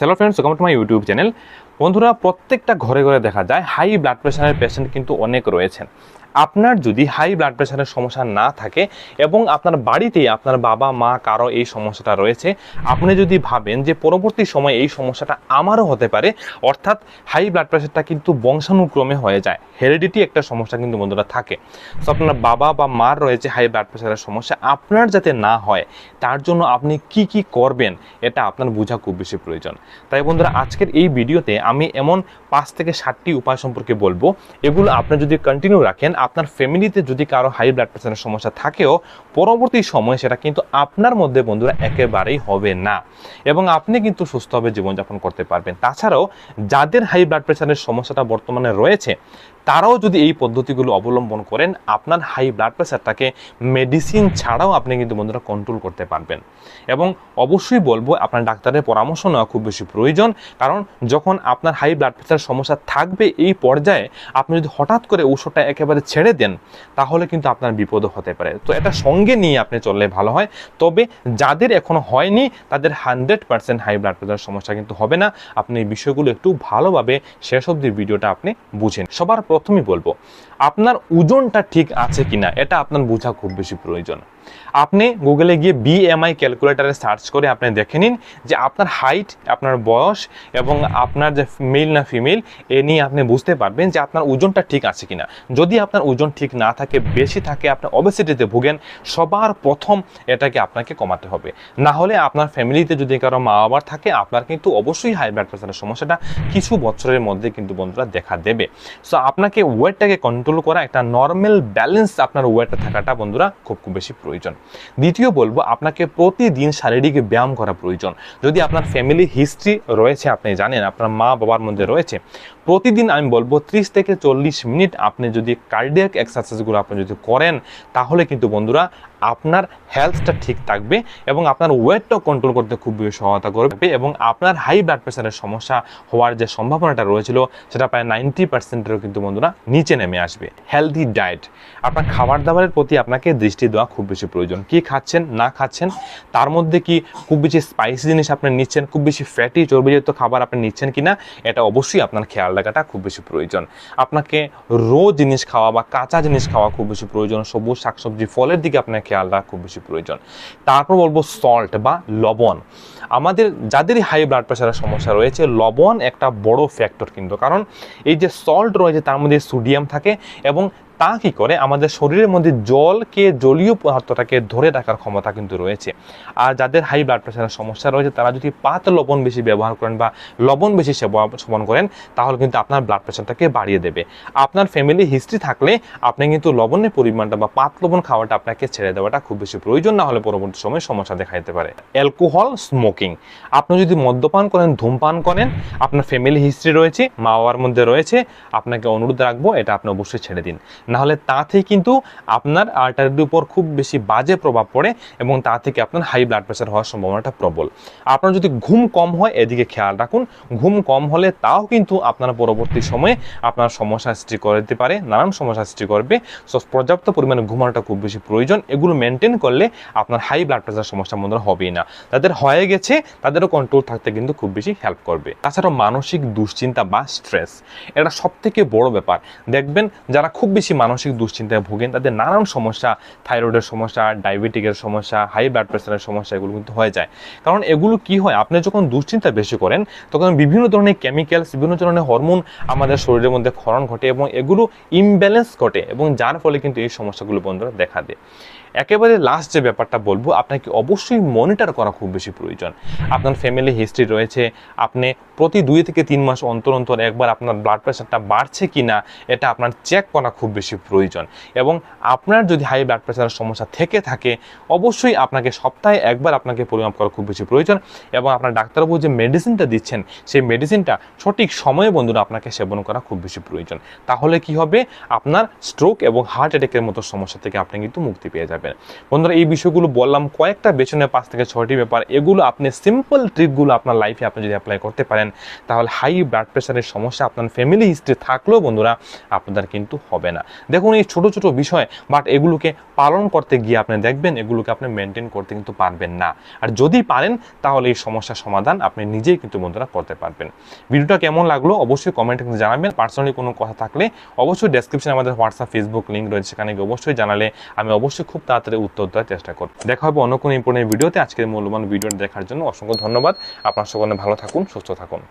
Hello friends welcome to my YouTube channel বন্ধুরা, প্রত্যেকটা ঘরে ঘরে দেখা যায় হাই ব্লাড প্রেশারের পেশেন্ট কিন্তু অনেক রয়েছেন। আপনার যদি হাই ব্লাড প্রেশারের সমস্যা না থাকে এবং আপনার বাড়িতে আপনার বাবা, মা, কারও এই সমস্যাটা রয়েছে, আপনি যদি ভাবেন যে পরবর্তী সময়ে এই সমস্যাটা আমারও হতে পারে, অর্থাৎ হাই ব্লাড প্রেশারটা কিন্তু বংশানুক্রমে হয়ে যায়। হেরিডিটি একটা সমস্যা কিন্তু বন্ধুরা থাকে। তো আপনার বাবা বা মার রয়েছে হাই ব্লাড প্রেশারের সমস্যা, আপনার যাতে না হয়, তার জন্য আপনি কি কি করবেন, এটা আপনার বোঝা খুব বেশি প্রয়োজন। তাই বন্ধুরা, আজকের এই ভিডিওতে আমি এমন পাঁচ থেকে ষাটটি উপায় সম্পর্কে বলব। এগুলো আপনি যদি কন্টিনিউ রাখেন আপনার ফ্যামিলিতে যদি কারও হাই ব্লাড প্রেশারের সমস্যা থাকেও, পরবর্তী সময়ে সেটা কিন্তু আপনার মধ্যে বন্ধুরা একেবারেই হবে না। এবং আপনি কিন্তু সুস্থভাবে জীবনযাপন করতে পারবেন। তাছাড়াও, যাদের হাই ব্লাড প্রেশারের সমস্যাটা বর্তমানে রয়েছে তারাও যদি এই পদ্ধতিগুলো অবলম্বন করেন, আপনার হাই ব্লাড প্রেশারটাকে মেডিসিন ছাড়াও আপনি কিন্তু বন্ধুরা কন্ট্রোল করতে পারবেন। এবং অবশ্যই বলব, আপনার ডাক্তারের পরামর্শ নেওয়া খুব বেশি প্রয়োজন, কারণ যখন আপনার হাই ব্লাড প্রেশার সমস্যা থাকবে এই পর্যায়ে, আপনি যদি হঠাৎ করে ঔষধটা একেবারে ছেড়ে দেন, তাহলে কিন্তু আপনার বিপদও হতে পারে। তো এটা সঙ্গে নিয়ে আপনি চললে ভালো হয়। তবে যাদের এখনও হয়নি, তাদের hundred percent high blood pressure সমস্যা কিন্তু হবে না। আপনি এই বিষয়গুলো একটু ভালোভাবে শেষ অবধি ভিডিওটা আপনি বুঝেন। সবার প্রথমেই বলব আপনার ওজনটা ঠিক আছে কিনা এটা আপনার বোঝা খুব বেশি প্রয়োজন। আপনি গুগলে গিয়ে বিএমআই ক্যালকুলেটারে সার্চ করে আপনি দেখে নিন যে আপনার হাইট আপনার বয়স এবং আপনার যে মেল না ফিমেল এ নিয়ে আপনি বুঝতে পারবেন যে আপনার ওজনটা ঠিক আছে কিনা। যদি আপনার ওজন ঠিক না থাকে, বেশি থাকে, আপনি অবেসিটিতে ভুগেন, সবার প্রথম এটাকে আপনাকে কমাতে হবে। না হলে আপনার ফ্যামিলিতে যদি কারও মা বাবার থাকে, আপনার কিন্তু অবশ্যই হাই ব্লাড প্রেশারের সমস্যাটা কিছু বছরের মধ্যে কিন্তু বন্ধুরা দেখা দেবে। সো আপনাকে ওয়েটটাকে কন্ট্রোল করা, একটা নর্মাল ব্যালেন্স আপনার ওয়েটটা থাকাটা বন্ধুরা খুব খুব বেশি প্রয়োজন। দ্বিতীয় বলব, আপনাকে প্রতিদিন শারীরিক ব্যায়াম করা প্রয়োজন। যদি আপনার ফ্যামিলি হিস্ট্রি রয়েছে, আপনি জানেন, আপনার মা বাবার মধ্যে রয়েছে, প্রতিদিন আমি বলব ত্রিশ থেকে চল্লিশ মিনিট আপনি যদি কার্ডিয়াক এক্সারসাইজগুলো আপনি যদি করেন, তাহলে কিন্তু বন্ধুরা আপনার হেলথটা ঠিক থাকবে এবং আপনার ওয়েটটাও কন্ট্রোল করতে খুব বেশি সহায়তা করবে এবং আপনার হাই ব্লাড প্রেশারের সমস্যা হওয়ার যে সম্ভাবনাটা রয়েছিল, সেটা প্রায় নাইনটি পার্সেন্টেরও কিন্তু বন্ধুরা নিচে নেমে আসবে। হেলদি ডায়েট আপনার খাবার দাবারের প্রতি আপনাকে দৃষ্টি দেওয়া খুব বেশি প্রয়োজন। কি খাচ্ছেন, না খাচ্ছেন, তার মধ্যে কি খুব বেশি স্পাইসি জিনিস আপনি নিচ্ছেন, খুব বেশি ফ্যাটি চর্বিযুক্ত খাবার আপনি নিচ্ছেন কি না এটা অবশ্যই আপনার খেয়াল রাখাটা খুব বেশি প্রয়োজন। আপনাকে রো জিনিস খাওয়া বা কাঁচা জিনিস খাওয়া খুব বেশি প্রয়োজন, সবুজ শাকসবজি, ফলের দিকে আপনার খেয়াল রাখা খুব বেশি প্রয়োজন। তারপর বলব সল্ট বা লবণ। আমাদের যাদেরই হাই ব্লাড প্রেশারের সমস্যা রয়েছে, লবণ একটা বড় ফ্যাক্টর কিন্তু। কারণ এই যে সল্ট রয়েছে, তার মধ্যে সোডিয়াম থাকে এবং তা কি করে? আমাদের শরীরের মধ্যে জলকে, জলীয় পদার্থটাকে ধরে রাখার ক্ষমতা কিন্তু রয়েছে। আর যাদের হাই ব্লাড প্রেশারের সমস্যা রয়েছে, তারা যদি পাত লবণ বেশি ব্যবহার করেন বা লবণ বেশি সেবন করেন, তাহলে কিন্তু আপনার ব্লাড প্রেশারটাকে বাড়িয়ে দেবে। আপনার ফ্যামিলি হিস্ট্রি থাকলে আপনি কিন্তু লবণের পরিমাণটা বা পাত লবণ খাওয়াটা আপনাকে ছেড়ে দেওয়াটা খুব বেশি প্রয়োজন, না হলে পরবর্তী সময় সমস্যা দেখা যেতে পারে। অ্যালকোহল স্মোকিং আপনি যদি মদ্যপান করেন, ধূমপান করেন, আপনার ফ্যামিলি হিস্ট্রি রয়েছে মা বাবার মধ্যে রয়েছে, আপনাকে অনুরোধ রাখব, এটা আপনি অবশ্যই ছেড়ে দিন। নাহলে তা থেকে কিন্তু আপনার আর্টারির উপর খুব বেশি বাজে প্রভাব পড়ে এবং তা থেকে আপনার হাই ব্লাড প্রেশার হওয়ার সম্ভাবনাটা প্রবল। আপনার যদি ঘুম কম হয়, এদিকে খেয়াল রাখুন, ঘুম কম হলে তাও কিন্তু আপনার পরবর্তী সময়ে আপনার সমস্যা সৃষ্টি করে দিতে পারে, নানান সমস্যা সৃষ্টি করবে। সো পর্যাপ্ত পরিমাণে ঘুমানোটা খুব বেশি প্রয়োজন। এগুলো মেনটেন করলে আপনার হাই ব্লাড প্রেশার সমস্যা মধ্যে হবেই না। তাদের হয়ে গেছে, তাদেরও কন্ট্রোল থাকতে কিন্তু খুব বেশি হেল্প করবে। তাছাড়াও মানসিক দুশ্চিন্তা বা স্ট্রেস এটা সব থেকে বড় ব্যাপার। দেখবেন, যারা খুব বেশি মানসিক দুশ্চিন্তায় ভোগেন, তাদের নানান সমস্যা, থাইরয়েডের সমস্যা, ডায়াবেটিকের সমস্যা হাই ব্লাড প্রেশারের সমস্যা, এগুলো কিন্তু হয়ে যায়। কারণ এগুলো কি হয়? আপনি যখন দুশ্চিন্তা বেশি করেন, তখন বিভিন্ন ধরনের কেমিক্যালস বিভিন্ন ধরনের হরমোন আমাদের শরীরের মধ্যে ক্ষরণ ঘটে এবং এগুলো ইমব্যালেন্স ঘটে এবং যার ফলে কিন্তু এই সমস্যাগুলো বন্ধুরা দেখা দেয়। একেবারে লাস্ট যে ব্যাপারটা বলব, আপনাকে অবশ্যই মনিটর করা খুব বেশি প্রয়োজন। আপনার ফ্যামিলি হিস্ট্রি রয়েছে, আপনি প্রতি দুই থেকে তিন মাস অন্তর অন্তর একবার আপনার ব্লাড প্রেশারটা বাড়ছে কি না এটা আপনার চেক করা খুব বেশি প্রয়োজন। এবং আপনার যদি হাই ব্লাড প্রেশারের সমস্যা থেকে থাকে, অবশ্যই আপনাকে সপ্তাহে একবার আপনাকে পরিমাপ করা খুব বেশি প্রয়োজন এবং আপনার ডাক্তারবাবু যে মেডিসিনটা দিচ্ছেন, সেই মেডিসিনটা সঠিক সময়ে বন্ধুরা আপনাকে সেবন করা খুব বেশি প্রয়োজন। তাহলে কি হবে? আপনার স্ট্রোক এবং হার্ট অ্যাটাকের মতো সমস্যা থেকে আপনি কিন্তু মুক্তি পেয়ে যাবেন। বন্ধুরা, এই বিষয়গুলো বললাম, কয়েকটা বেছনের পাঁচ থেকে ছয়টি ব্যাপার। এগুলো আপনি সিম্পল ট্রিকগুলো আপনার লাইফে আপনি যদি অ্যাপ্লাই করতে পারেন, তাহলে হাই ব্লাড প্রেশারের সমস্যা আপনার ফ্যামিলি হিস্ট্রি থাকলেও বন্ধুরা আপনাদের কিন্তু হবে না। দেখুন, এই ছোট ছোট বিষয় বাট এগুলোকে পালন করতে গিয়ে আপনি দেখবেন, এগুলোকে আপনি মেনটেন করতে কিন্তু পারবেন না। আর যদি পারেন, তাহলে এই সমস্যার সমাধান আপনি নিজেই কিন্তু বন্ধুরা করতে পারবেন। ভিডিওটা কেমন লাগল, অবশ্যই কমেন্টে কিন্তু জানাবেন। পার্সোনালি কোনো কথা থাকলে অবশ্যই ডেসক্রিপশনে আমাদের হোয়াটসঅ্যাপ ফেসবুক লিঙ্ক রয়েছে, সেখানে গিয়ে অবশ্যই জানালে আমি অবশ্যই খুব তাড়াতাড়ি উত্তর দেওয়ার চেষ্টা করব। দেখা হবে অন্য কোনো ইম্পর্টেন্ট ভিডিওতে। আজকের মূল্যবান ভিডিওটা দেখার জন্য অসংখ্য ধন্যবাদ। আপনার সকলে ভালো থাকুন, সুস্থ থাকুন।